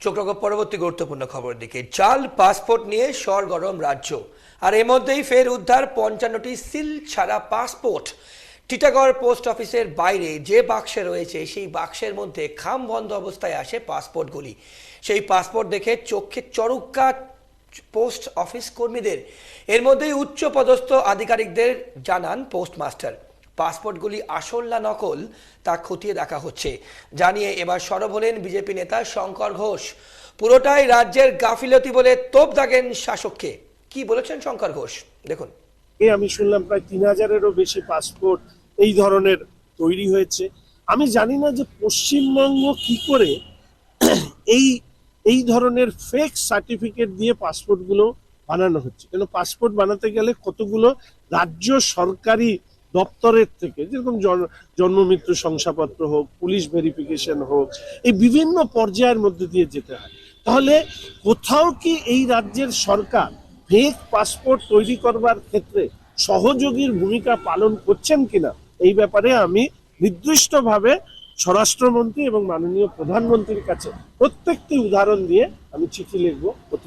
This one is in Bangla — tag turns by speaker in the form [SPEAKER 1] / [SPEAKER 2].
[SPEAKER 1] চোখ পরবর্তী গুরুত্বপূর্ণ খবর দিকে। জাল পাসপোর্ট নিয়ে সরগরম রাজ্য। আর এর মধ্যেই ফের উদ্ধার পঞ্চান্নটি সিল ছাড়া পাসপোর্ট। টিটাগড় পোস্ট অফিসের বাইরে যে বাক্সে রয়েছে, সেই বাক্সের মধ্যে খাম বন্ধ অবস্থায় আসে পাসপোর্টগুলি। সেই পাসপোর্ট দেখে চোখে চরুক্কা পোস্ট অফিস কর্মীদের। এর মধ্যেই উচ্চ পদস্থ আধিকারিকদের জানান পোস্টমাস্টার। পাসপোর্টগুলি আসল না নকল, তা খতিয়ে দেখা হচ্ছে। জানিয়ে এবার সরব হলেন বিজেপি নেতা শঙ্কর ঘোষ। পুরোটাই রাজ্যের গাফিলতি বলে তোপ দাগেন শাসককে। কি বলেছেন শঙ্কর ঘোষ? দেখুন।
[SPEAKER 2] এ আমি শুনলাম প্রায় তিন হাজারেরও বেশি পাসপোর্ট এই ধরনের তৈরি হয়েছে। আমি জানি না যে পশ্চিমবঙ্গ কি করে এই এই ধরনের ফেক সার্টিফিকেট দিয়ে পাসপোর্টগুলো বানানো হচ্ছে। কেন পাসপোর্ট বানাতে গেলে কতগুলো রাজ্য সরকারি দপ্তরের থেকে, যেরকম জন্ম, মৃত্যু শংসাপত্র হোক, পুলিশ ভেরিফিকেশন হোক, এই বিভিন্ন পর্যায়ের মধ্যে দিয়ে যেতে হয়। তাহলে কোথাও কি এই রাজ্যের সরকার ফেক পাসপোর্ট তৈরি করবার ক্ষেত্রে সহযোগীর ভূমিকা পালন করছেন কিনা? এই ব্যাপারে আমি নির্দিষ্টভাবে স্বরাষ্ট্রমন্ত্রী এবং মাননীয় প্রধানমন্ত্রীর কাছে প্রত্যেকটি উদাহরণ দিয়ে আমি চিঠি লিখব।